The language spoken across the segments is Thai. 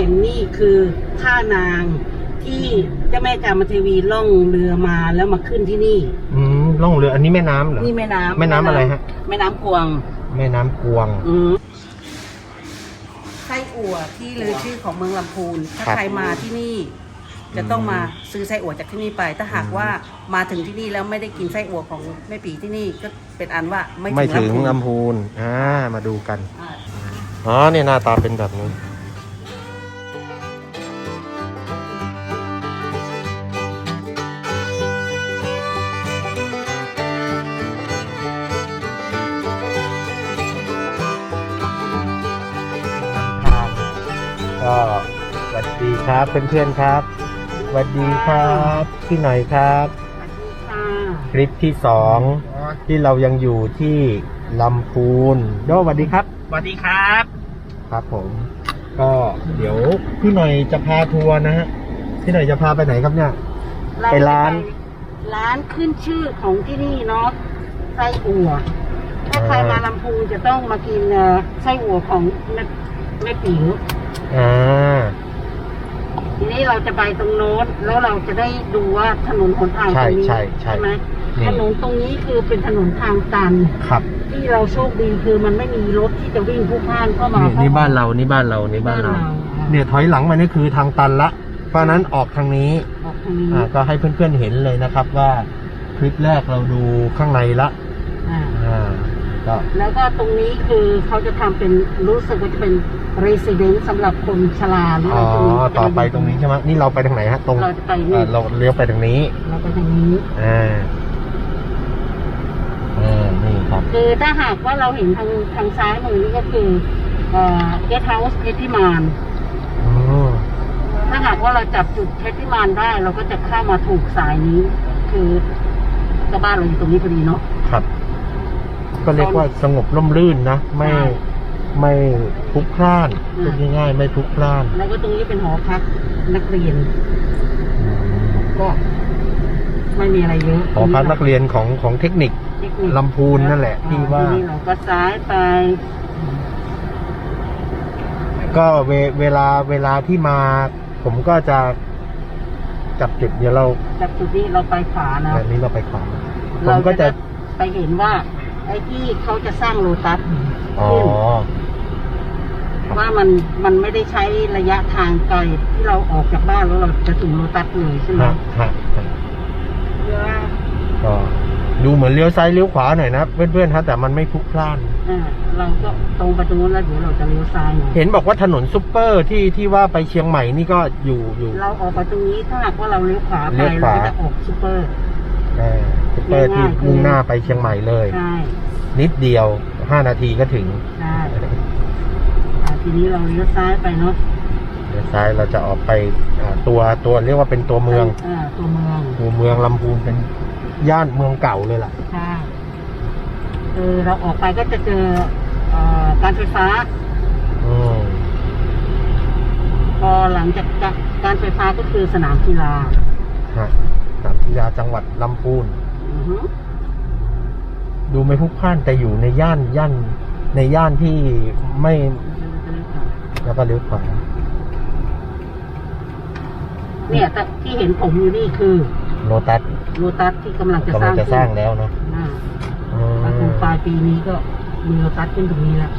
ห็นนี่คือท่านางที่เจ้าแม่จามเทวีล่องเรือมาแล้วมาขึ้นที่นี่ อืมล่องเรืออันนี้แม่น้ำเหรอ นี่แม่น้ำแม่น้ำอะไรฮะ แม่น้ำกวางแม่น้ำกวง อืมไส้อั่วที่ลือชื่อของเมืองลำพูน ถ้าครับใครมาที่นี่ จะต้องมาซื้อไส้อั่วจากที่นี่ไป ถ้าหากว่ามาถึงที่นี่แล้วไม่ได้กินไส้อั่วของแม่ปีที่นี่ก็เป็นอันว่าไม่ไม่ถึงลำพูนลำพูนอ่ามาดูกันอ่าอ๋อเนี่ยหน้าตาเป็นแบบนี้ ครับเพื่อนๆครับสวัสดีครับพี่หน่อยครับสวัสดีค่ะคลิปที่สองที่เรายังอยู่ที่ลำพูนโดสวัสดีครับสวัสดีครับ ครับผม ก็เดี๋ยวพี่หน่อยจะพาทัวร์นะฮะพี่หน่อยจะพาไปไหนครับเนี่ย ไปร้าน ร้านขึ้นชื่อของที่นี่เนาะไส้อั่วถ้าใครมาลำพูนจะต้องมากินเอ่อไส้อั่วของแม่แม่ปิ๋วอ่า ทีนี้เราจะไปตรงโน้นแล้วเราจะได้ดูว่าถนนหนทางตรงนี้ใช่ใช่ใช่ ไหมนี่ถนนตรงนี้คือเป็นถนนทางตัน ครับที่เราโชคดีคือมันไม่มีรถที่จะวิ่งพลุกพล่านเข้ามานี่นี่นี่บ้านเรานี่บ้านเรานี่บ้านเราอะเนี่ยถอยหลังมานี่คือทางตันละ เพราะฉะนั้นออกทางนี้ออกทางนี้อ่าก็ให้เพื่อนๆเห็นเลยนะครับว่าคลิปแรกเราดูข้างในละอ่า อ่าก็ แล้วก็ตรงนี้คือเขาจะทำเป็นรู้สึกว่าจะเป็น resident สำหรับคนชราหรืออ๋อะอไรตรงนี้ต่อไปตรงนี้ใช่ไหมนี่เราไปทางไหนฮะ ตรงเราจะไปนี่อ่าเราเลี้ยวไปทางนี้ เราไปทางนี้ อ่า อ่า นี่ครับ คือถ้าหากว่าเราเห็นทางทางซ้ายมือนี่ก็คือเอ่อ guest house เพชรพิมานอืมถ้าหากว่าเราจับจุดเพชรพิมานได้ เราก็จะเข้ามาถูกสายนี้ คือก็บ้านเราอยู่ตรงนี้พอดีเนาะ ครับ ก็เรียกว่าสงบร่มรื่นนะ ไม่ใช่ ไม่พลุกพล่านอืมพูดง่ายๆไม่พลุกพล่าน แล้วก็ตรงนี้เป็นหอพักนักเรียน ก็ไม่มีอะไรเยอะหอพักนักเรียนของของเทคนิคเทคนิคลำพูนนั่นแหละที่ว่าทีนี้เราก็ซ้ายไป ก็เวเวลาเวลาที่มา ผมก็จะจับจุดเดี๋ยวเราจากจุดนี้เราไปขวานะแบบนี้เราไปขวาผเรามก็จะไปเห็นว่าไอ้ที่เขาจะสร้างโลตัสอ๋อขึ้น ว่ามันมันไม่ได้ใช้ระยะทางไกลที่เราออกจากบ้านแล้วเราจะถึงโลตัสเลยใช่ไหมฮะฮะฮะก็ดูเหมือนเลี้ยวซ้ายเลี้ยวขวาหน่อยนะเพื่อนๆฮะแต่มันไม่พลุกพล่านอ่าเราก็ตรงไปตรงนู้นแล้วเดี๋ยวเราจะเลี้ยวซ้ายนะเห็นบอกว่าถนนซุปเปอร์ที่ที่ว่าไปเชียงใหม่นี่ก็อยู่อยู่ เราออกไปตรงนี้ถ้าหากว่าเราเลี้ยวขวาไปเลี้ยวขเราวา ก็จะออกซูเปอร์เออซุปเปอร์ที่ง่ายๆมุ่งหน้าไปเชียงใหม่เลย ใช่นิดเดียวห้านาทีก็ถึง ใช่อ่า ทีนี้เราเลี้ยวซ้ายไปเนาะเดี๋ยวซ้ายเราจะออกไปอ่าตัวตัวเรียกว่าเป็นตัวเมืองอ่าตัวเมืองตัวเมืองลำพูนเป็นย่านเมืองเก่าเลยล่ะใช่คือเราออกไปก็จะเจอเอ่อการไฟฟ้า อืมพอหลังจากการไฟฟ้าก็คือสนามกีฬาฮะสามกีฬาจังหวัดลำพูน อือฮึดูไม่พลุกพล่านแต่อยู่ในย่านย่านในย่านที่ไม่ แล้วก็เลี้ยวขวาเนี่ยแต่ที่เห็นผมอยู่นี่คือโลตัสโลตัสที่กำลังจะสกำลัร้างงจะสร้างแล้วเนาะอ่าอืมแล้วคงปลายปีนี้ก็มีโลตัสขึ้นตรงนี้แล้ว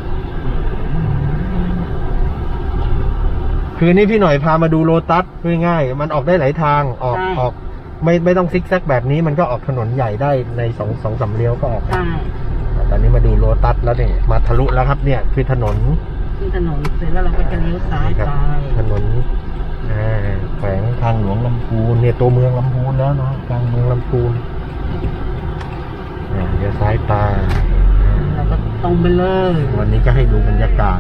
คือนี่พี่หน่อยพามาดูโลตัสง่ายๆมันออกได้หลายทางออกออกไม่ไม่ต้องซิกแซกแบบนี้มันก็ออกถนนใหญ่ได้ในสองสองสามเลี้ยวก็ออก ใช่ตอนนี้มาดูโลตัสแล้วเนี่ยมาทะลุแล้วครับเนี่ยคือถนนขึ้น ถนนเสร็จแล้วเราก็จะเลี้ยวซ้ายครัไปถนนอ่าแขวงทางหลวงลำพูนเนี่ยตัวเมืองลำพูนแล้วเนาะกลางเมืองลำพูนอ่าเดี๋ยวซ้ายไปอ่าเราก็ตรงไปเลย วันนี้ก็ให้ดูบรรยากาศ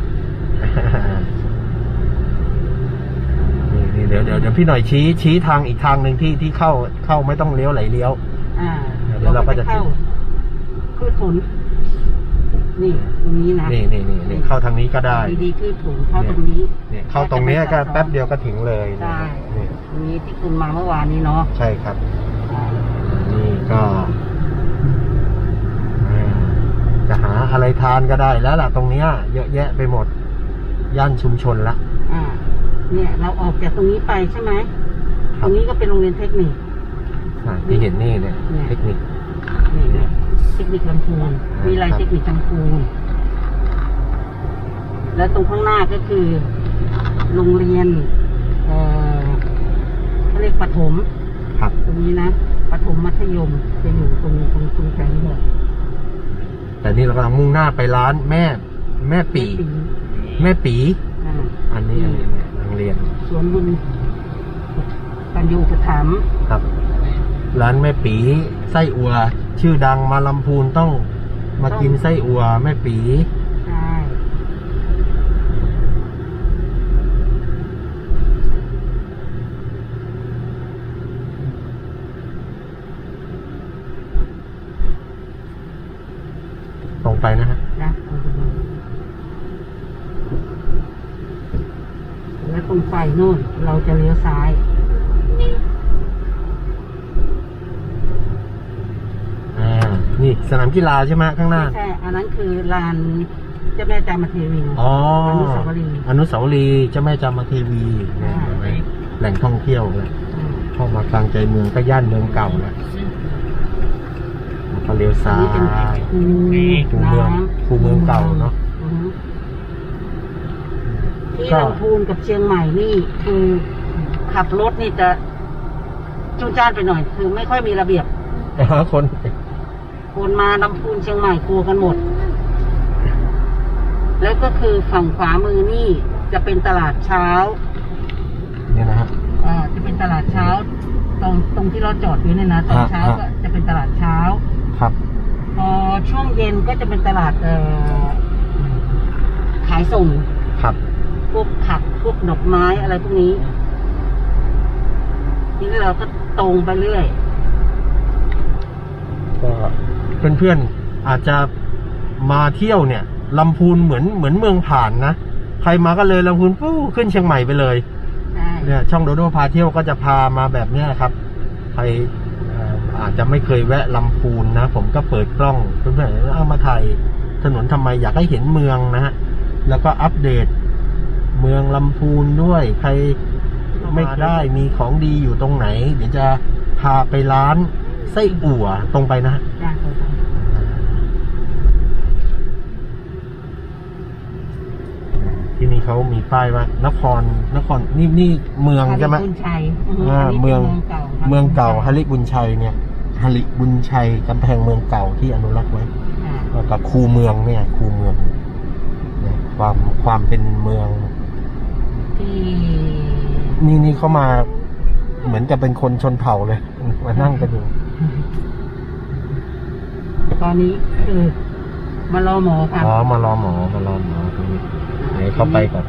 นี่นี่เดี๋ยวเดี๋ยวเดี๋ยวพี่หน่อยชี้ชี้ทางอีกทางหนึ่งที่ที่เข้าเข้าไม่ต้องเลี้ยวไหลเลี้ยวอ่าเดี๋ยวเราก็จะเข้าพืชผล นี่ตรงนี้นะนี่นี่นี่นี่เข้าทางนี้ก็ได้ดีๆพืชผลเข้าตรงนี้เนี่ยเข้าตรงเนี้ยก็แป๊บเดียวก็ถึงเลยใช่นี่ตรงนี้ที่คุณมาเมื่อวานนี้เนาะใช่ครับ นี่ก็อ่าจะหาอะไรทานก็ได้แล้วล่ะตรงเนี้ยเยอะแยะไปหมดย่านชุมชนละอ่าเนี่ย เราออกจากตรงนี้ไปใช่ไหมตรงนี้ก็เป็นโรงเรียนเทคนิคอ่าที่เห็นนี่เนี่ยเนี่ยเทคนิคนี่นะเทคนิคลำพูน มีลายครับเทคนิคลำพูนแล้วตรงข้างหน้าก็คือ โรงเรียน เอ่อเขาเรียกประถมครับ ตรงนี้นะประถมมัธยมจะอยู่ตรงตรงตรงแถวนี้หมดแต่นี่เรากำลังมุ่งหน้าไปร้านแม่ แม่ปี แม่ปี อ่าอันนี้อันนี้เนี่ยโรงเรียนสวนบุญปัญญูปถัมภ์ครับ ร้านแม่ปีไส้อัว ชื่อดังมาลำพูนต้อง มากินไส้อัวแม่ปีใช่ตรงไปนะฮะนะแล้วตรงไฟโน่นเราจะเลี้ยวซ้าย อ่า นี่ สนามกีฬาใช่ไหมข้างหน้า ไม่ใช่อันนั้นคือลานเจ้าแม่จามเทวีอ๋ออนุสาวรีย์อนุสาวรีย์เจ้าแม่จามเทวีเนี่ยใช่แหล่งท่องเที่ยวเลยอืมเข้ามากลางใจเมืองก็ย่านเมืองเก่าแล้วแล้วก็เลี้ยวอันซ้านี้เป็นยคูคูเมืองน้ำคูเมืองเก่าเนอะอือฮึที่ก็ลำพูนกับเชียงใหม่นี่คือขับรถนี่จะจุนจ้านไปหน่อย คือไม่ค่อยมีระเบียบแต่ว่าคน คนมาลำพูนเชียงใหม่กลัวกันหมด แล้วก็คือฝั่งขวามือนี่จะเป็นตลาดเช้าเนี่ยนะฮะอ่าจะเป็นตลาดเช้า ตรงตรงที่เราจอดอยู่เนี่ยนะตอนอ่าเช้าอ่าก็จะเป็นตลาดเช้า ครับพอช่วงเย็นก็จะเป็นตลาดเอ่อขายส่ง ครับ พวกผักพวกดอกไม้อะไรพวกนี้ทีนี้เราก็ตรงไปเรื่อย ก็ เพื่อนๆอาจจะมาเที่ยวเนี่ยลำพูนเหมือนเหมือนเมืองผ่านนะ ใครมาก็เลยลำพูนปู้ขึ้นเชียงใหม่ไปเลยใช่เนี่ยช่องโดโดพาเที่ยวก็จะพามาแบบเนี้ยครับ ใครเอ่ออาจจะไม่เคยแวะลำพูนนะ ผมก็เปิดกล้องเพื่อนๆเอามาถ่ายถนนทำไมอยากให้เห็นเมืองนะฮะแล้วก็อัปเดตเมืองลำพูนด้วย ใครไม่ได้มีของดีอยู่ตรงไหน เดี๋ยวจะพาไปร้านไส้อั่วตรงไปนะฮะ จ้ะตรงไป ที่นี่เขามีป้ายว่านครนครนี่นี่เมืองใช่ไหม ฮาริบุญชัยอ่าอันนี้เมืองป็นเก่าเมืองเก่าฮาริบุญชัยเนี่ยฮาริบุญชัยกำแพงเมืองเก่าที่อนุรักษ์ไว้อ่าแล้วก็คูเมืองเนี่ยคูเมืองเนี่ยความความเป็นเมือง ที่นี่นี่เขามาเหมือนจะเป็นคนชนเผ่าเลย มานั่งกันอยู่ตอนนี้คือมารอหมอค่ะอ๋อมารอหมอมารอหมอตรงนี้ ไหนเขาไปกับ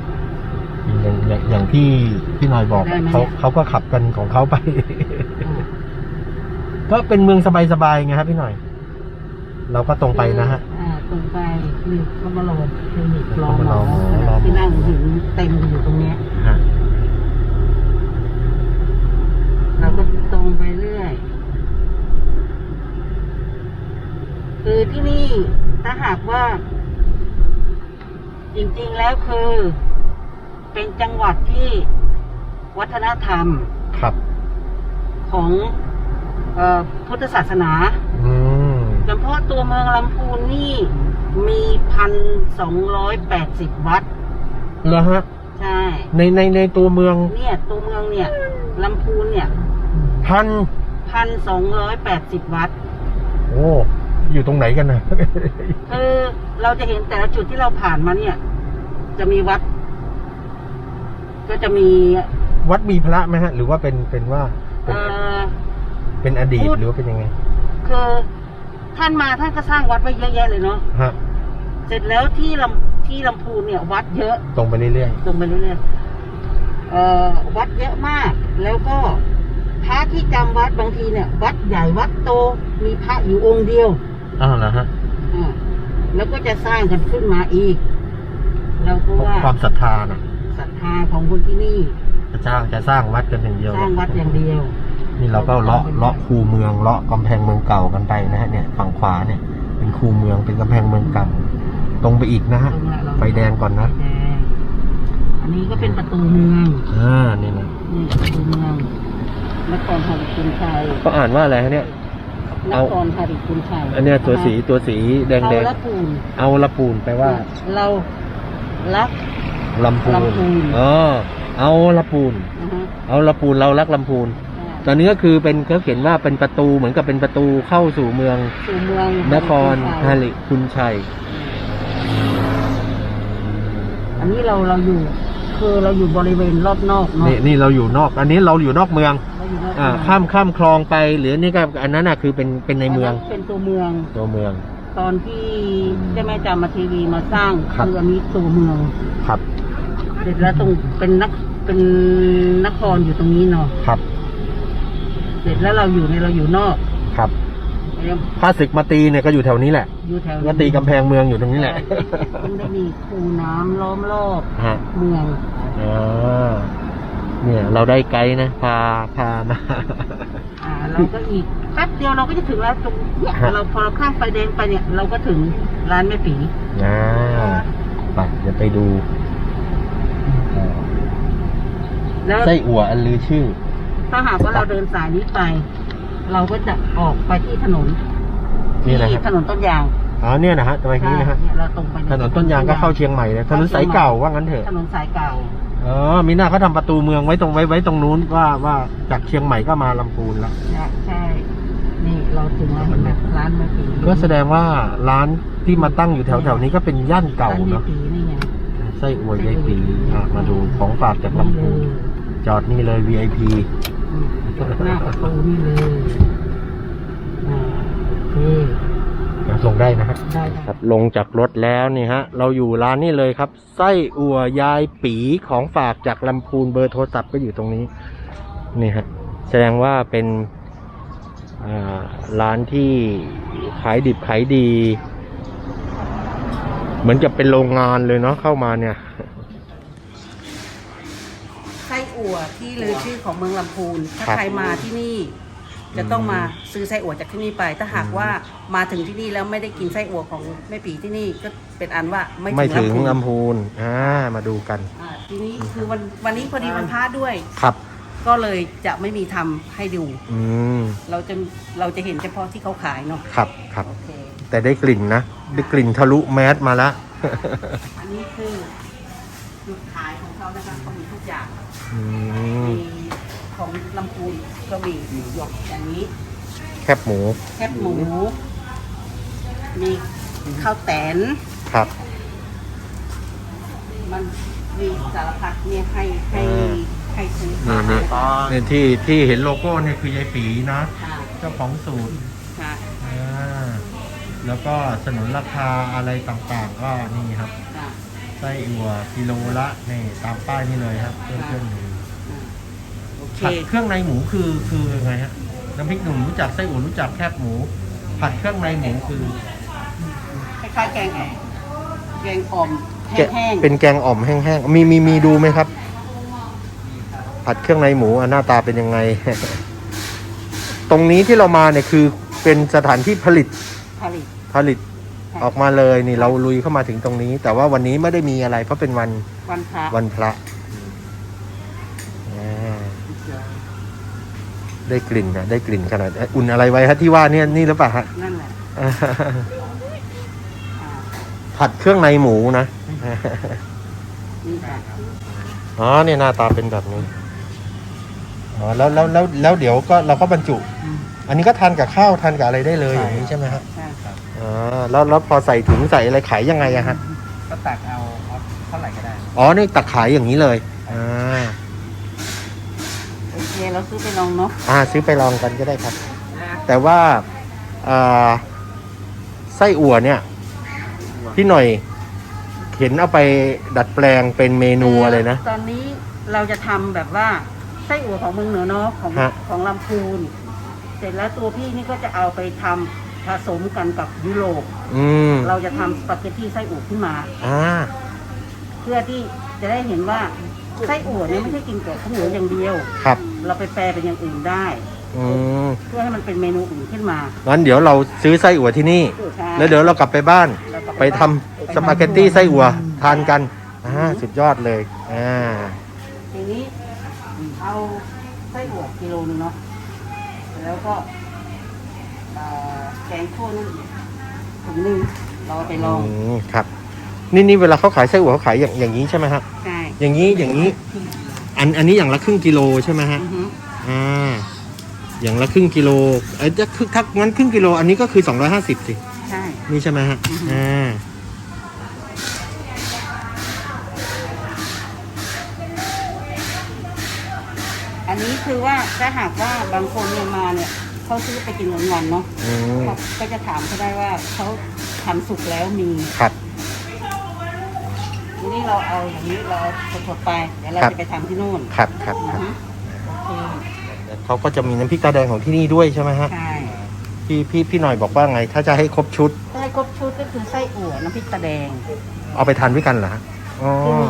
อย่างอย่างอย่างที่พี่หน่อยบอกอะเขาเขาก็ขับกันของเขาไป ก็เป็นเมืองสบายๆไงครับพี่หน่อย เราก็ตรงไปนะฮะ อ่าตรงไปคือเขามารอคลินิกรอหมเขามารอหมอรอหมอ ที่นั่งถึงเต็มอยู่ตรงเนี้ย ฮะเราก็ตรงไปเรื่อย คือที่นี่ถ้าหากว่า จริงๆแล้วคือ เป็นจังหวัดที่วัฒนธรรมครับของเออพุทธศาสนาอืมเฉพาะตัวเมืองลำพูนนี่มีพันสองร้อยแปดสิบวัดแล้วฮะ ใช่ ในในในตัวเมือง เนี่ย ตัวเมืองเนี่ยลำพูนเนี่ย พันพันสองร้อยแปดสิบวัด โอ้ อยู่ตรงไหนกันนะ คือเราจะเห็นแต่ละจุดที่เราผ่านมาเนี่ย จะมีวัด ก็จะมีวัดมีพระไหมฮะ หรือว่าเป็นเป็นว่าเออเป็นอดีตพูด หรือว่าเป็นยังไงคือท่านมาท่านก็สร้างวัดไว้เยอะแยะเลยเนาะฮะเสร็จแล้วที่ลำที่ลำพูนเนี่ย วัดเยอะตรงไปเรื่อยตรงไปเรื่อยๆเอ่อวัดเยอะมาก แล้วก็พระที่จำวัดบางทีเนี่ย วัดใหญ่วัดโตมีพระอยู่องค์เดียวๆ อ้าวเหรอฮะอ่าแล้วก็จะสร้างกันขึ้นมาอีก เราก็ว่าความศรัทธานะศรัทธาของคนที่นี่ จะสร้างจะสร้างวัดกันอย่างเดียว สร้างวัดอย่างเดียว นี่เราก็เลาะเลาะคูเมืองเลาะกำแพงเมืองเก่ากันไปนะฮะเนี่ยฝั่งขวาเนี่ย เป็นคูเมืองเป็นกำแพงเมืองเก่าตรงไปอีกนะฮะตรงละเราไฟแดงก่อนนะไฟแดงอันนี้ก็เป็นประตูเมืองอ่านี่นะนี่ประตูเมืองนครหาริคุณชัยก็อ่านว่าอะไรฮะเนี่ย นเอาครหาริคุณชัยอันเนี้ยตัวสีตัวสีแดงเอาแดงละปูนเอาละปูนแปลว่าเรารัก ลำพูนลำพูน อ๋อเอาละปูน นะฮะเอาละปูนเรารักลำพูน ตอนนี้ก็คือเป็นเขาเขียนว่าเป็นประตูเหมือนกับเป็นประตูเข้าสู่เมืองสู่เมืองนครหาฮาริริคุณชัย อันนี้เราเราอยู่ คือเราอยู่บริเวณรอบนอกเนาะนี่นี่เราอยู่นอก อันนี้เราอยู่นอกเมืองเรา อยู่นอกอ่าเมืองข้ามข้ามคลองไปหรือนี่ก็อันนั้นน่ะคือเป็นเป็นในเมืองนนั้นเป็นตัวเมือง ตัวเมือง ตอนที่เจ้าแม่จามาทีวีมาสร้างครับ คืออันนี้ตัวเมือง ครับเสร็จแล้วตรงเป็นนักเป็นนครอยู่ตรงนี้เนาะครับเสร็จแล้วเราอยู่ในยเราอยู่นอกครับเราถ้าศึกมาตีเนี่ยก็อยู่แถวนี้แหละอยู่แถวก็ตีกำแพงเมืองอยู่ตรงนี้แหละมันได้มีคูน้ำล้อมรอบฮะเมือง อ่า เนี่ย เราได้ไกด์นะ พาพามา อ่าเราก็อีกแป๊บเดียวเราก็จะถึงแล้วตรงเนี่ยฮะ เราพอเราข้ามไฟแดงไปเนี่ยเราก็ถึงร้านแม่ปีอ่าไปเดี๋ยวไปดูอ่าแล้วไส้อั่วอันลือชื่อ ถ้าหากว่าเราเดินสายนี้ไป เราก็จะออกไปที่ถนนนี่นะที่ฮะถนนต้นยางอ๋อเนี่ยนะฮะตรงนี้นะฮะ ใช่เนี่ยเราตรงไปถนนต้นยางก็เข้าเชียงใหม่เลยถนนสายเก่าว่างั้นเถอะ ถนนสายเก่า อ๋อมีหน้าเขาทำประตูเมืองไว้ตรงไว้ไว้ตรงนู้นว่าว่าจากเชียงใหม่ก็มาลำพูนแล้ว ใช่ใช่ นี่เราถึงแล้วเห็นไหมร้านแม่ปีก็แสดงว่าร้านที่มาตั้งอยู่แถวแถวๆนี้ก็เป็นย่านเก่าร้านแม่เนาะปีนี่ไงไส้อั่วยายปีอะมาดูของฝากจากลำพูนจอดนี่เลย VIP อืมจอดหน้าประตูนี่เลยอ่าโอเค ลงได้นะฮะได้คครัรับบลงจากรถแล้วนี่ฮะ เราอยู่ร้านนี้เลยครับ ไส้อั่วยายปีของฝากจากลำพูนเบอร์โทรศัพท์ก็อยู่ตรงนี้ นี่ฮะ แสดงว่าเป็นอ่าร้านที่ขายดิบขายดี เหมือนกับเป็นโรงงานเลยเนาะเข้ามาเนี่ย ไส้อั่วที่ลือชื่อของเมืองลำพูน ถ้าครับ ใครมาที่นี่ จะต้องมาซื้อไส้อั่วจากที่นี่ไป ถ้าหากว่ามาถึงที่นี่แล้วไม่ได้กินไส้อั่วของแม่ปีที่นี่ก็เป็นอันว่าไม่ไม่ถึถึงงลำพูนลำพูนอ่ามาดูกัน อ่าทีนี้คือวันวันนี้พอดีวันพระด้วย ครับก็เลยจะไม่มีทำให้ดู อืมเราจะเราจะเห็นเฉพาะที่เขาขายเนาะครับครับ โอเค แต่ได้กลิ่นนะ ได้กลิ่นทะลุแมสมาแล้วอันนี้คือจุดขายของเขานะคะเขามีทุกอย่าง อืมมีของลำพูน ก็มีหยกอย่างนี้ แคบหมูแคบหมู มีข้าวแตน ครับ มันมีสารพัดเนี่ยให้ให้อ่า ให้ซื้อนี่นี่นี่ที่ที่เห็นโลโก้เนี่ยคือยายปีนะ ค่ะเจ้าของสูตรค่ะ อ่าแล้วก็สนุนราคาอะไรต่างๆ ก็นี่ครับ ค่ะ ไส้อั่วกิโลละนี่ตามป้ายนี่เลยครับเพื่อนเพื่อนๆดูอ่าโอเค ผัดเครื่องในหมูคือคือยังไงฮะน้ำพริกหนุ่มรู้จักไส้อั่วรู้จักแคบหมู ผัดเครื่องในหมูคือคล้ายๆแกงอ่อมแกงอ่อมแกะแห้งๆเป็นแกงอ่อมแห้งๆมีมีมีดูไหมครับ ผัดเครื่องในหมูอะหน้าตาเป็นยังไง ตรงนี้ที่เรามาเนี่ยคือเป็นสถานที่ผลิตผลิตผลิตออกมาเลยนี่เราลุยเข้ามาถึงตรงนี้ แต่ว่าวันนี้ไม่ได้มีอะไรเพราะเป็นวันวันพระวันพระอ่า ได้กลิ่นนะได้กลิ่นขนาดอุ่นอะไรไว้ฮะที่ว่าเนี่ยนี่หรือเปล่าฮะนั่นแหละอ่าอ่าผัดเครื่องในหมูนะนี่ค่ะอ๋อเนี่ยหน้าตาเป็นแบบนี้อ๋อแล้วแล้วแล้วแล้วเดี๋ยวก็เราก็บรรจุอืมอันนี้ก็ทานกับข้าวทานกับอะไรได้เลยใช่อย่างนี้ใช่ไหมฮะใช่ครับอ๋อแล้วแล้วพอใส่ถุงใส่อะไรขายยังไงอะฮะก็ตักเอาเอาเท่าไหร่ก็ได้อ๋อนี่ตักขายอย่างนี้เลยอ่าโอ เคเราซื้อไปลองเนาะอ่าซื้อไปลองกันก็ได้ครับ แต่ว่าอ่าไส้อั่วเนี่ย พี่หน่อยเห็นเอาไปดัดแปลงเป็นเมนูอะไรนะ ตอนนี้เราจะทำแบบว่าไส้อั่วของเมืองเหนือเนาะของฮะ ของลำพูน เสร็จแล้วตัวพี่นี่ก็จะเอาไปทำผสมกันกับยุโรป อืมเราจะทำสปาเกตตี้ไส้อั่วขึ้นมา อ่าเพื่อที่จะได้เห็นว่าไส้อั่วเนี่ยไม่ใช่กินแต่ข้าวเหนียวอย่างเดียว ครับ เราไปแปลเป็นอย่างอื่นได้ อืมเพื่อให้มันเป็นเมนูอื่นขึ้นมา งั้นเดี๋ยวเราซื้อไส้อั่วที่นี่ ใช่แล้วเดี๋ยวเรากลับไปบ้านแล้วก็ไปทำสปาเกตตี้ไส้อั่วทานกันอ่าสุดยอดเลยอ่าทีนี้เอาไส้อั่วกิโลนึงเนาะแล้วก็เอ่อแกงคั่วนั่นอีกถุงหนึงเราเอาไปลองอืมครับ นี่นี่เวลาเขาขายไส้อั่วเขาขายอย่างอย่างนี้ใช่ไหมฮะใช่อย่างนี้อย่างนี้ อันอันนี้อย่างละครึ่งกิโลใช่ไหมฮะ อือฮึอ่า อย่างละครึ่งกิโล เอ้ยจะคือถ้างั้นครึ่งกิโล อันนี้ก็คือ 250 สิ ใช่ นี่ใช่ไหมฮะ อือฮึ อ่า อันนี้คือว่าถ้าหากว่าบางคนเนี่ยมาเนี่ยเขาซื้อไปกินวันๆเนาะอืมเขาก็จะถามเขาได้ว่าเขาทำสุกแล้วมี ครับ ทีนี้เราเอาอย่างนี้เราสดๆไปเดี๋ยวเราครับ จะไปทำที่นู่นครับครับอืคอรับฮึโอเคเขาก็จะมีน้ำพริกตาแดงของที่นี่ด้วยใช่ไหมฮะใช่พี่พี่พี่หน่อยบอกว่าไง ถ้าจะให้ครบชุด ไส้ครบชุดก็คือไส้อั่วน้ำพริกตาแดงเอาไปทานด้วยกันเหรอฮะอ๋อคือ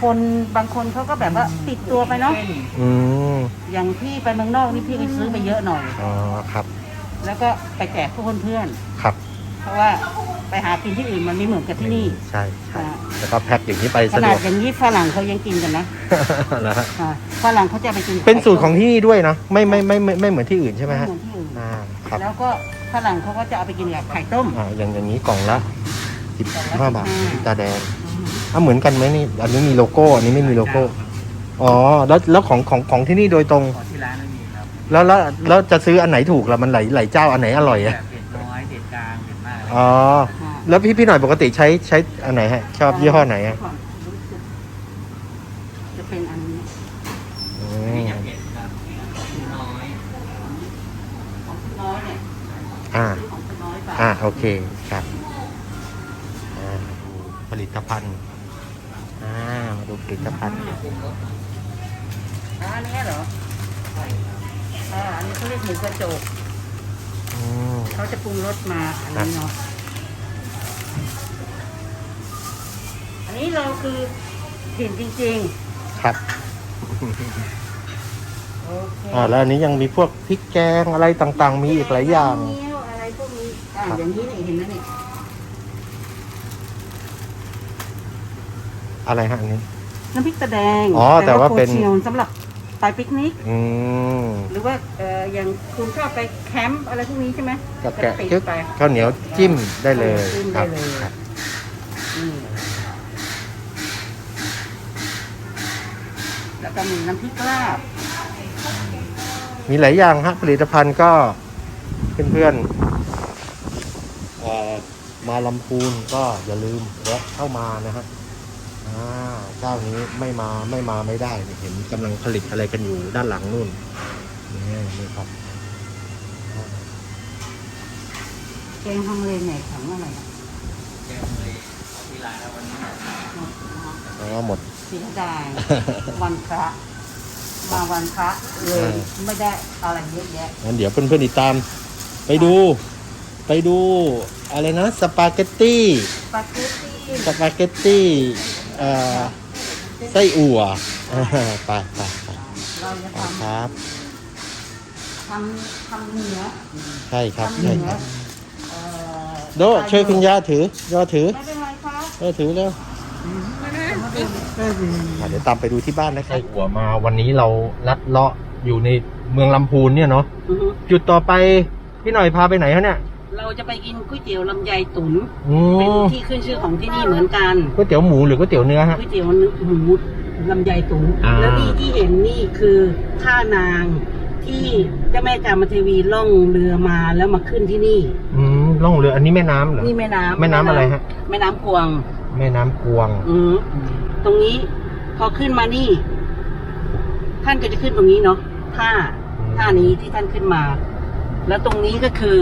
คนบางคนเขาก็แบบว่าติดตัวไปเนาะอืมอย่างพี่ไปเมืองนอกนี่พี่ก็ซื้อไปเยอะหน่อย อ๋อครับแล้วก็ไปแจกพวกเพื่อนครับ ๆเพราะว่า ไปหากินที่อื่นมันไม่เหมือนกับที่นี่ใช่ใช่อ่าแล้วก็แพ็คอย่างนี้ไปขสะดนาดวกอย่างนี้ฝรั่งเขายังกินกันนะเหรอฮะอ่าฝรั่งเขาจะไปกินเป็นสูตรของที่นี่ด้วยนะไม่ไม่ไม่ไม่ไม่เหมือนที่อื่นใช่ไหมไม่ฮะเหมือนที่อื่นอ่าครับแล้วก็ฝรั่งเขาก็จะเอาไปกินกับไข่ต้ม อ่าอย่างอย่างนี้กล่องละสิบกล่องละห้าบาท15 ตาแดงอะเหมือนกันไหมนี่อันนี้มีโลโก้อันนี้ไม่มีโลโก้อ๋อแล้วแล้วของของของที่นี่โดยตรง ขอที่ร้านไม่มีครับแล้วแล้วแล้วจะซื้ออันไหนถูกล่ะมันหลายหลายเจ้าอันไหนอร่อยแบอะบเผ็ดน้อยเผ็ดกลางเผ็ดมากอะไรอ๋ออ่า แล้วพี่พี่หน่อยปกติใช้ใช้อันไหนฮะ ชอบยี่ห้อไหนอะจะเป็นอันนี้อืนี่มจะเผ็ดครับน้อยของคุณน้อยเนี่ยอ่า ซื้อของคุณน้อยไปอ่าโอเคครับอ่าผลิตภัณฑ์อ่ามาดูผลิตภัณฑ์อ่าอันนี้เหรออ่าอันนี้เขาเรียกหมูกระจกอืมเขาจะปรุงรสมาอันนี้เนาะ นนี้เราคือถิ่นจริงครับๆ โอเคอ่าแล้วอันนี้ยังมีพวกพริกแกงอะไรต่างๆ มีอีกหลายอย่าง เงี้ยวอะไรพวกนี้อ่าครับ อย่างนี้นี่เห็นไหมนี่อะไรฮะอันนี้ น้ำพริกตะแดงอ๋อแต่ว่าเป็น โคชียวสำหรับไปปิกนิก อืมหรือว่าเอ่ออย่างคุณชอบไปแคมป์อะไรพวกนี้ใช่ไหมก็แกะติดจึ๊กไป ข้าวเหนียวจิ้มได้เลยจิ้มคได้รับเลย ครับ นี่แล้ว ก็มีน้ำพริกลาบ มีหลายอย่างฮะผลิตภัณฑ์ก็เพื่อนๆเอ่อมาลำพูนก็อย่าลืมแวะเข้ามานะฮะอ่าเจ้านี้ไม่มาไม่มาไม่ได้เนี่ยเห็นกำลังผลิตอะไรกันอยู่ด้านหลังนู่นนี่นี่ครับแกงฮังเลนเนี่ยถังอะไรอะแกงเลยขอที่ร้านแล้ววันนี้หมดนะคะแล้วก็หมด เสียดาย วันพระมาวันพระเลยเออไม่ได้อะไรเยอะแยะงั้นเดี๋ยวเพื่อนๆติดตาม ไปดู ไปดู อะไรนะสปาเกตตี้สปาเกตตี้สปาเกตตี้เอ่อไส้อั่วอ่าไปไปไปเราจะไปทำครับทำทำเนื้อใช่ครับทำใช่เนื้คอรับเอ่อโดช่วยคุณย่าถือย่อถือไม่เป็นไรครับเออถือเร็ว อะเดี๋ยวตามไปดูที่บ้านนะครับไส้อั่วมาวันนี้เราลัดเลาะอยู่ในเมืองลำพูนเนี่ยเนาะอือฮึจุดต่อไปพี่หน่อยพาไปไหนเขาเนี่ยเราจะไปกินก๋วยเตี๋ยวลำไยตุ๋นอืเป็นมที่ขึ้นชื่อของที่นี่เหมือนกันก๋วยเตี๋ยวหมูหรือก๋วยเตี๋ยวเนื้อฮะ ก๋วยเตี๋ยวหมูลำไยตุ๋นอ่า แล้วนี่ที่เห็นนี่คือท่านางที่เจ้าแม่จามเทวีล่องเรือมาแล้วมาขึ้นที่นี่ อืมล่องเรืออันนี้แม่น้ำเหรอ นี่แม่น้ำแม่น้ำอะไรฮะ แม่น้ำกวงแม่น้ำกวง อืม ตรงนี้พอขึ้นมานี่ ท่านก็จะขึ้นตรงนี้เนาะท่าอืมท่านี้ที่ท่านขึ้นมา แล้วตรงนี้ก็คือ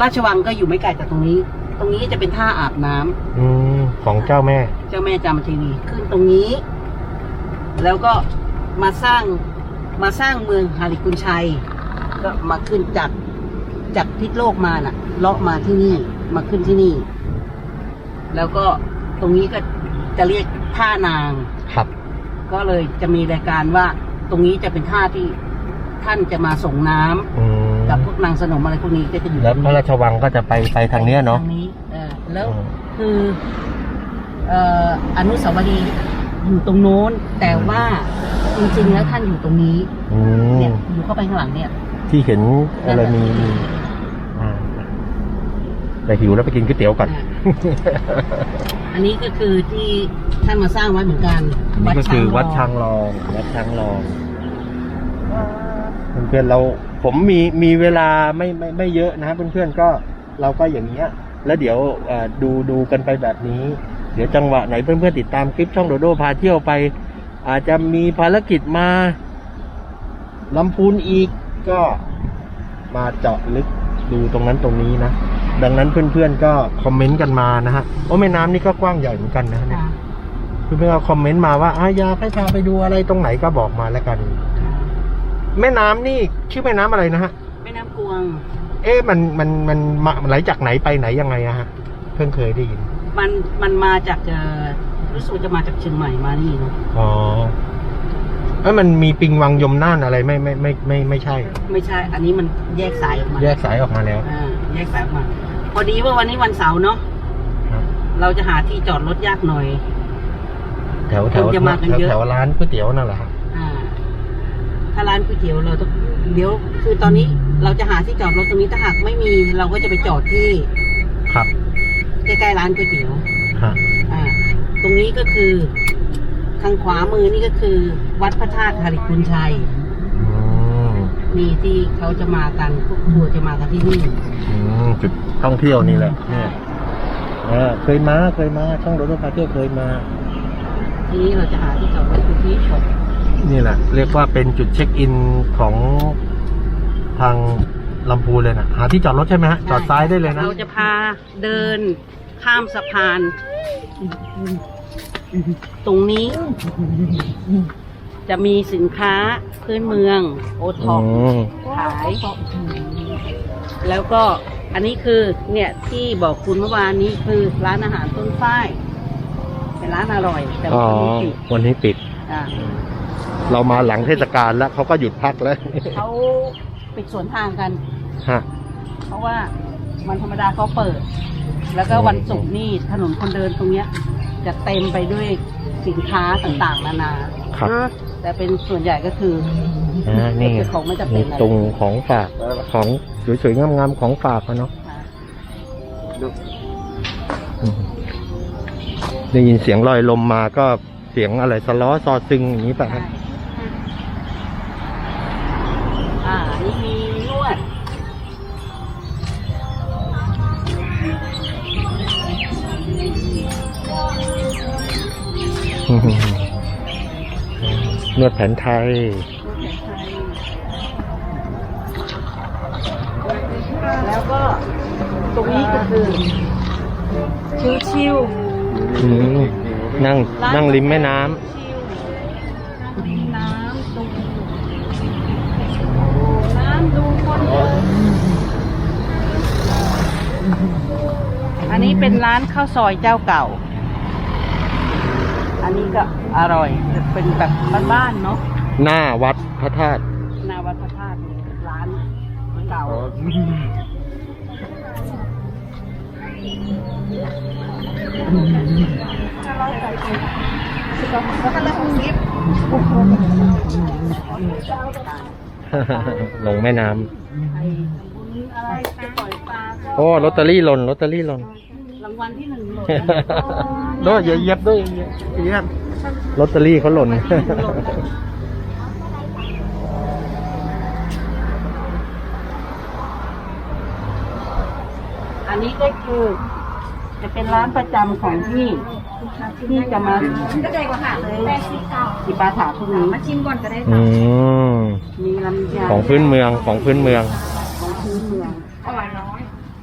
ราชวังก็อยู่ไม่ไกลจากตรงนี้ ตรงนี้จะเป็นท่าอาบน้ำอืมของเจ้าแม่ เจ้าแม่จามเทวีขึ้นตรงนี้ แล้วก็มาสร้างมาสร้างเมืองฮาริกุนชัย ก็มาขึ้นจากจากพิษโลกมาน่ะ เลาะมาที่นี่ มาขึ้นที่นี่ แล้วก็ตรงนี้ก็ จะเรียกท่านาง ครับ ก็เลยจะมีรายการว่า ตรงนี้จะเป็นท่าที่ท่านจะมาส่งน้ำอืมกับพวกนางสนมอะไรพวกนี้ก็จะอยู่แล้วพระราชวังก็จะไปไปทางเนี้ยเนาะทางนี้เออแล้วอืมคือเอ่ออนุสาวรีย์อยู่ตรงโน้น แต่ว่าจริงๆแล้วท่านอยู่ตรงนี้อืมเนี่ยอยู่เข้าไปข้างหลังเนี่ยที่เห็นอะไรมีมีอ่า แต่หิวแล้วไปกินก๋วยเตี๋ยวก่อนอ่าอันนี้ก็คือที่ท่านมาสร้างไว้เหมือนกันนี่ก็คือวัดรช้างรอง วัดช้างรอง เพื่อนๆเราผมมีมีเวลาไม่ไม่ไม่เยอะนะเพื่อนๆก็เราก็อย่างเงี้ย แล้วเดี๋ยวเอ่อดูดูกันไปแบบนี้ เดี๋ยวจังหวะไหนเพื่อนๆติดตามคลิปช่องโดโดพาเที่ยวไป อาจจะมีภารกิจมาลำพูนอีกก็มาเจาะลึกดูตรงนั้นตรงนี้นะ ดังนั้นเพื่อนๆก็คอมเมนต์กันมานะฮะโอ้แม่น้ำนี่ก็กว้างใหญ่เหมือนกันนะเนี่ยค่ะเพื่อนๆก็คอมเมนต์มาว่าอายาให้พาไปดูอะไรตรงไหนก็บอกมาแล้วกัน แม่น้ำนี่ชื่อแม่น้ำอะไรนะฮะ แม่น้ำกวง เอ๊ะมันมันมันมาไหลจากไหนไปไหนยังไงอะฮะ เพิ่งเคยได้ยิน มันมันมาจากเอ่อรู้สึกว่าจะมาจากเชียงใหม่มานี่เนาะอ๋อเอ้ยมันมีปิงวังยมน่านอะไรไม่ไม่ไม่ไม่ไม่ใช่ ไม่ใช่ อันนี้มันแยกสายออกมาแยกสายออกมาแล้ว อ่าแยกสายออกมา พอดีว่าวันนี้วันเสาร์เนาะครับ เราจะหาที่จอดรถยากหน่อย แถวแถวคนจะมากันแถวเยอะ แถวร้านก๋วยเตี๋ยวนั่นแหละครับอ่า ถ้าร้านก๋วยเตี๋ยวเราต้องเดี๋ยวคือตอนนี้เราจะหาที่จอดรถตรงนี้ถ้าหากไม่มี เราก็จะไปจอดที่ครับใกล้ๆร้านก๋วยเตี๋ยว ฮะอ่า ตรงนี้ก็คือ ทางขวามือนี่ก็คือ วัดพระธาตุหริคุณชัย อืมนี่ที่เขาจะมากันพวกทัวร์จะมากันที่นี่อืมจุดท่องเที่ยวนี่แหละเนี่ยเออเคยมาเคยมาช่องรถพาเที่ยวเคยมา ทีนี้เราจะหาที่จอดรถคือที่ผมนี่แหละเรียกว่าเป็นจุดเช็คอินของทางลำพูนเลยนะหาที่จอดรถใช่ไหมฮะจอดซ้ายได้เลยนะเราจะพาเดินข้ามสะพาน ตรงนี้ จะมีสินค้าพื้นเมืองโอท็อปอืมขาย แล้วก็อันนี้คือเนี่ยที่บอกคุณเมื่อวานนี้คือร้านอาหารต้นฝ้าย เป็นร้านอร่อย แต่อ๋ว่าอวันนี้ปิดวันนี้ปิดอ่าเรามาหลังเทศกาลแล้วเขาก็หยุดพักแล้วเขาปิดสวนทางกันฮะเพราะว่าวันธรรมดาเขาเปิด แล้วก็วันศุกร์นี่ถนนคนเดินตรงเนี้ย จะเต็มไปด้วยสินค้าต่างๆนานาครับ แต่เป็นส่วนใหญ่ก็คืออ่านี่ไงคือของไม่จำเป็มีนอะไรตรงของฝากของสวยๆงามๆของฝากอะเนาะค่ะอืมได้ยินเสียงลอยลมมาก็เสียงอะไรสล้อซอซึงอย่างนี้ป่ะใช่ฮะอ่ นวดแผนไทย แล้วก็ตรงนี้ก็คือชิวอืมนั่งๆร้านั่งริมแม่น้ชิวนั่งริมน้ำตรงน้ำดูคนเดินอันนี้เป็นร้านข้าวซอยเจ้าเก่า อันนี้ก็อร่อยเป็นแบบบ้านๆเนาะำหน้าวัดพระธาตุหนาวัดพระธาตุร้านเก่าลงแม่น้ไอ้อะไรจะปล่อยปลาำก็โอ้ลอตเตอรี่หล่นลอตเตอรี่หล่น รางวัลที่หนึ่งหล่นด้วยอย่าเหยียบด้วยอย่าเหยียบลอตเตอรี่เขาหล่น อันนี้ก็คือ จะเป็นร้านประจำของที่ที่จะมาก็ใจกว่าหาเลยแปดสิบเก้าที่ปลาถาพวกนี้มาชิมก่อนก็ได้อืค่ะมมีลำไยของพื้นเมืองของพื้นเมือง ของพื้นเมืองอร่อยน้อย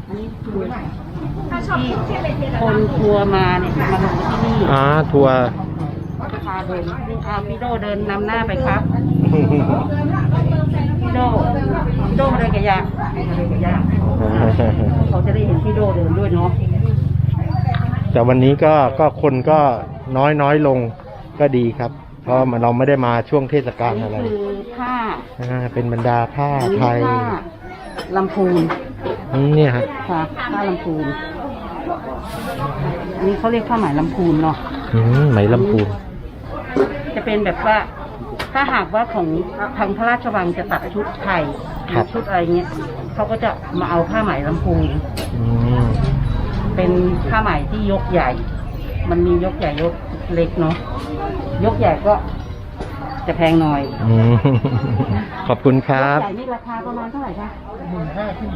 อันนี้คือ คนทัวร์มาเนี่ยมาลงที่นี่อ่าทัวร์พาเดินอ่าพี่โดเดินนำหน้าไปครับ พี่โดพี่โดมาเลยกับยามาเลยกับยาเขาจะได้เห็นพี่โดเดินด้วยเนาะแต่วันนี้ก็ก็คนก็น้อยน้อยลงก็ดีครับ เพราะมันเราไม่ได้มาช่วงเทศกาอัลนนี้อะไรคือผ้าอ่าเป็นบรรดาผ้าอันนี้ไทยผ้าลำพูนนี่เนี่ยฮะค่ะผ้าลำพูน อันนี้เขาเรียกผ้าไหมลำพูนเนาะอืมไหมลำพูน จะเป็นแบบว่า ถ้าหากว่าของทางพระราชวังจะตัดชุดไทยหรือชุดอะไรเงี้ยเขาก็จะมาเอาผ้าไหมลำพูน อืมเป็นผ้าไหมที่ยกใหญ่ มันมียกใหญ่ยกเล็กเนาะ ยกใหญ่ก็ จะแพงหน่อยอืมขอบคุณคยรักบใหญ่นี่ราคาประมาณเท่าไหร่คะหมื่นห้าขึ้น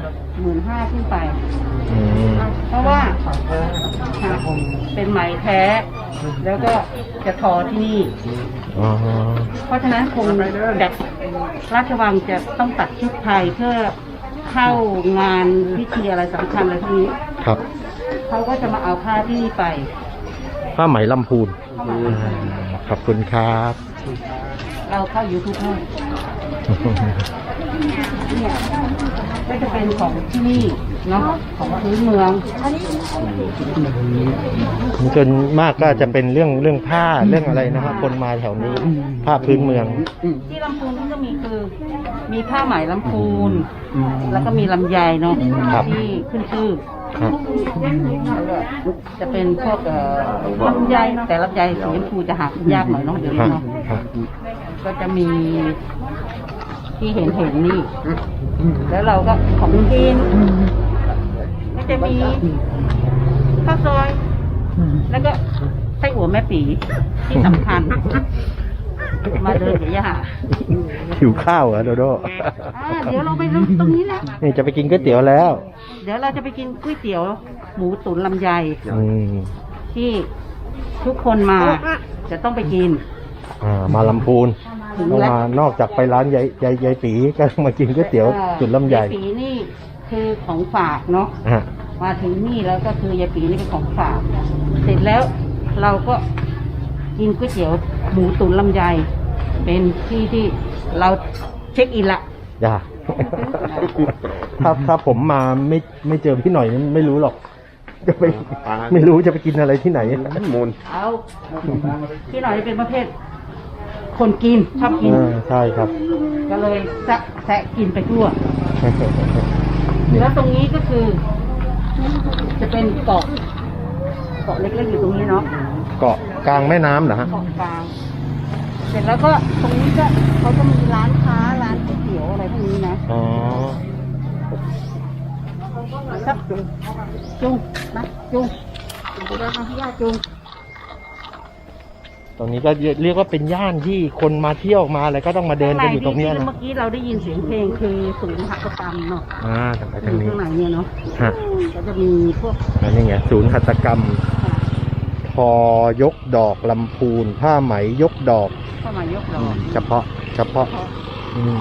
หมื่นห้าขึ้นไป อืมเพราะว่าเป็นไหมแท้ แล้วก็จะทอที่นี่ อ๋อเพราะฉะนั้นคงแบบราชวังจะต้องตัดชุดไทยเพื่อเข้างานพิธีอะไรสำคัญอะไรพวกนี้ครับ เขาก็จะมาเอาผ้าที่นี่ไปผ้าไหมลำพูนเข้ามาอ่าขอบคุณครับ เราเข้ายูทูบให้เนี่ยก็จะเป็นของที่นี่เนาะของพื้นเมืองจนมากก็จะเป็นเรื่องเรื่องผ้าเรื่องอะไรนะครับคนมาแถวนี้ผ้าพื้นเมือง ที่ลำพูนนี่ก็มีคือ มีผ้าไหมลำพูน แล้วก็มีลำไยเนาะครับที่ขึ้นชื่อครับจะเป็นพวกเอ่อลำไยแต่ลำไยสีชมพูจะหา ยากหน่อยเนาะเดี๋ยวครันี้บเนาะครับ ก็จะมีที่เห็นเห็นนี่ แล้วเราก็ของกินก็จะมีข้าวซอย แล้วก็ไส้อั่วแม่ปีที่สำคัญ มาเดินกับย่าหิวข้าวเหรอโดโดอ่าเดี๋ยวเราไปตรงนี้แหละนี่จะไปกินก๋วยเตี๋ยวแล้ว เดี๋ยวเราจะไปกินก๋วยเตี๋ยว หมูตุ๋นลำไยอืมที่ทุกคนมาจะต้องไปกิน อ่า มาลำพูน ถึงต้องแล้วมานอกจากไปร้านยายยายยายปีก็มากินก๋วยเตี๋ยวจุดลำใหญ่ยายปีนี่คือของฝากเนาะ ฮะมาถึงนี่แล้วก็คือยายปีนี่เป็นของฝาก เสร็จแล้วเราก็กินก๋วยเตี๋ยวหมูตุ๋นลำไย เป็นที่ที่เราเช็คอินละ อย่า ถ้าถ้าผมมาไม่ไม่เจอพี่หน่อยไม่รู้หรอกจะไปไม่รู้จะไปกินอะไรที่ไหน มูลเอาที่หน่อยเป็นประเภท คนกินชอบกินใช่ครับ ก็เลยแซะแซะกินไปทั่ว แล้วตรงนี้ก็คือ จะเป็นเกาะเกาะเล็กๆอยู่ตรงนี้เนาะเกาะกลางแม่น้ำเหรอฮะ เกาะกลาง เสร็จแล้วก็ตรงนี้ก็เขาจะมีร้านค้าร้านก๋วยเตี๋ยวอะไรพวกนี้นะอ๋อครับจุงนะจุงจุงมาที่ย่าจุง ตรงนี้ก็เรียกว่าเป็นย่านที่คนมาเที่ยวมาอะไรก็ต้องมาเดินกันอยู่ตรงเนี้ยข้านะใที่เมื่อกี้เราได้ยินเสียงเพลงคือศูนย์หัตถกรรมเนาะอ่าทางไปอทางยู่นี้ข้างในเนี่ยเนาะฮะก็จะมีพวกอันนี้ไงศูนย์หัตถกรรมทอยกดอกลำพูน ผ้าไหมยกดอกเข้ามายกดอกเฉพาะ เฉพาะ อืม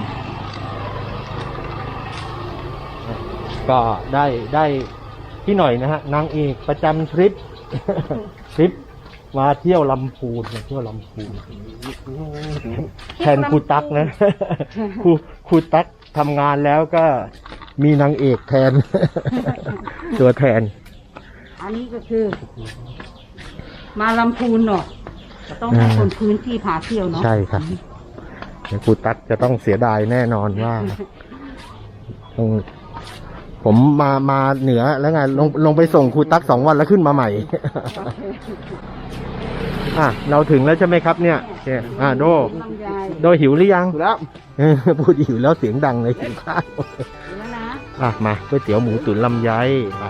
ก็ได้ได้ที่หน่อยนะฮะนางเอกประจำทริป ทริป มาเที่ยวลำพูนมาเที่ยวลำพูนแทนครูตักนะครูครูตักทำงานแล้วก็มีนางเอกแทน ตัวแทน อันนี้ก็คือ มาลำพูนเนาะก็ต้องให้คนพื้นที่พาเที่ยวเนาะใช่ครับเดี๋ยวครูตักจะต้องเสียดายแน่นอนว่าอืม ผมมามาเหนือแล้วไงลงลงไปส่งครูตักสองวันแล้วขึ้นมาใหม่ อะเราถึงแล้วใช่ไหมครับเนี่ยโอเคอะโด ลำไยโดหิวหรือยังแล้วพูดหิวแล้วเสียงดังเลยหิวข้าวเดี๋ยวนะ อะมาก๋วยเตี๋ยวหมูตุ๋นลำไยมา